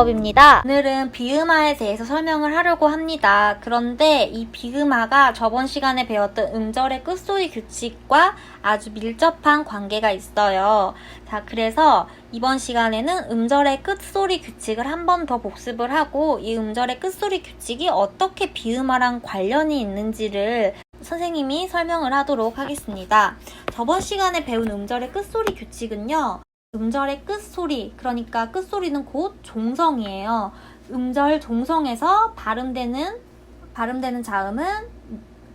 문법입니다. 오늘은 비음화에 대해서 설명을 하려고 합니다. 그런데 이 비음화가 저번 시간에 배웠던 음절의 끝소리 규칙과 아주 밀접한 관계가 있어요. 자, 그래서 이번 시간에는 음절의 끝소리 규칙을 한 번 더 복습을 하고 이 음절의 끝소리 규칙이 어떻게 비음화랑 관련이 있는지를 선생님이 설명을 하도록 하겠습니다. 저번 시간에 배운 음절의 끝소리 규칙은요. 음절의 끝소리, 그러니까 끝소리는 곧 종성이에요. 음절 종성에서 발음되는, 발음되는 자음은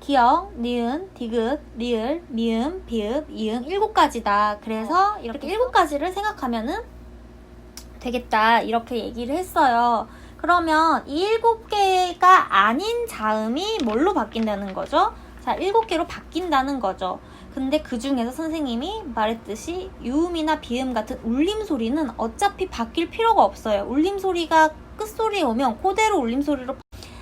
기역, 니은, 디귿, 리을, 미음, 비읍, 이응 일곱 가지다. 그래서 이렇게 일곱 가지를 생각하면은 되겠다. 이렇게 얘기를 했어요. 그러면 이 일곱 개가 아닌 자음이 뭘로 바뀐다는 거죠? 자, 일곱 개로 바뀐다는 거죠. 근데 그 중에서 선생님이 말했듯이 유음이나 비음 같은 울림 소리는 어차피 바뀔 필요가 없어요. 울림 소리가 끝소리에 오면 그대로 울림 소리로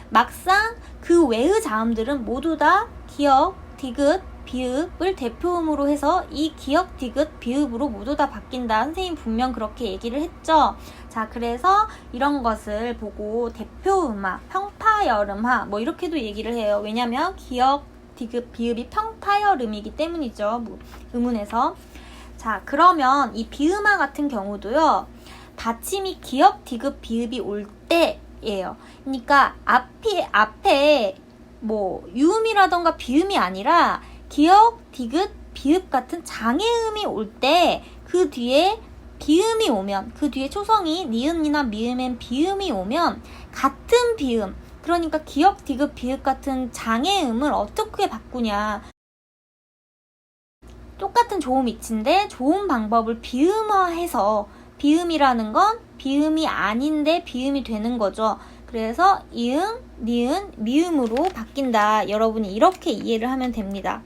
막상 그 외의 자음들은 모두 다 기역, 디귿, 비읍을 대표음으로 해서 이 기역, 디귿, 비읍으로 모두 다 바뀐다. 선생님 분명 그렇게 얘기를 했죠. 자, 그래서 이런 것을 보고 대표음화, 평파열음화 뭐 이렇게도 얘기를 해요. 왜냐면 기역, 디귿, 비읍이 평파열음이기 때문이죠. 뭐, 음운에서. 자, 그러면 이 비음화 같은 경우도요. 받침이 기역, 디귿, 비읍이 올 때예요. 그러니까 앞이 앞에 뭐 유음이라던가 비음이 아니라 기역, 디귿, 비읍 같은 장애음이 올 때 그 뒤에 비음이 오면 그 뒤에 초성이 니은이나 미음엔 비음이 오면 같은 비음 그러니까 기역, 디귿, 비읍 같은 장애음을 어떻게 바꾸냐 똑같은 조음 이치인데 좋은 방법을 비음화해서 비음이라는 건 비음이 아닌데 비음이 되는 거죠. 그래서 이응, 니은, 미음으로 바뀐다. 여러분이 이렇게 이해를 하면 됩니다.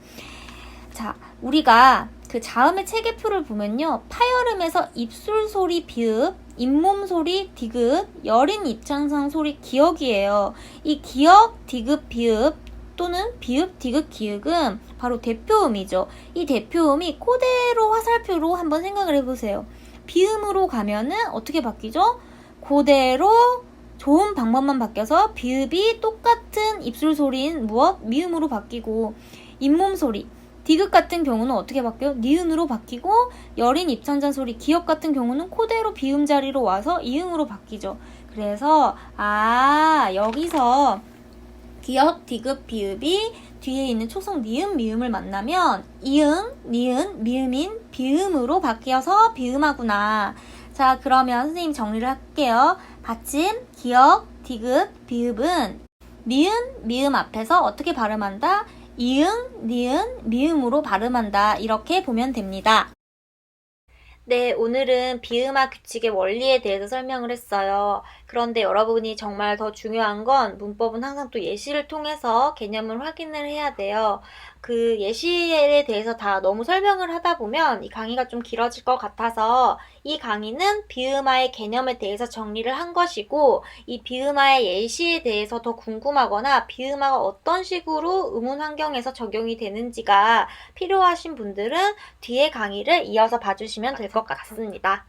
자, 우리가 그 자음의 체계표를 보면요. 파열음에서 입술 소리 비읍, 잇몸 소리 디귿, 여린 입창상 소리 기역이에요. 이 기역, 디귿, 비읍 또는 비읍, 디귿, 기역은 바로 대표음이죠. 이 대표음이 그대로 화살표로 한번 생각을 해보세요. 비음으로 가면은 어떻게 바뀌죠? 그대로 좋은 방법만 바뀌어서 비읍이 똑같은 입술 소리인 무엇? 미음으로 바뀌고 잇몸 소리 디귿 같은 경우는 어떻게 바뀌어요? 니은으로 바뀌고 여린 입천잔 소리 기역 같은 경우는 코대로 비음 자리로 와서 이응으로 바뀌죠. 그래서 아 여기서 기역, 디귿, 비읍이 뒤에 있는 초성 니은, 미음을 만나면 이응, 니은, 미음인 비음으로 바뀌어서 비음하구나. 자 그러면 선생님 정리를 할게요. 받침, 기역, 디귿, 비읍은 니은, 미음 앞에서 어떻게 발음한다? 이응, 니은, 미음으로 발음한다. 이렇게 보면 됩니다. 네, 오늘은 비음화 규칙의 원리에 대해서 설명을 했어요. 그런데 여러분이 정말 더 중요한 건 문법은 항상 또 예시를 통해서 개념을 확인을 해야 돼요. 그 예시에 대해서 다 너무 설명을 하다 보면 이 강의가 좀 길어질 것 같아서 이 강의는 비음화의 개념에 대해서 정리를 한 것이고 이 비음화의 예시에 대해서 더 궁금하거나 비음화가 어떤 식으로 음운 환경에서 적용이 되는지가 필요하신 분들은 뒤에 강의를 이어서 봐주시면 될것 같습니다.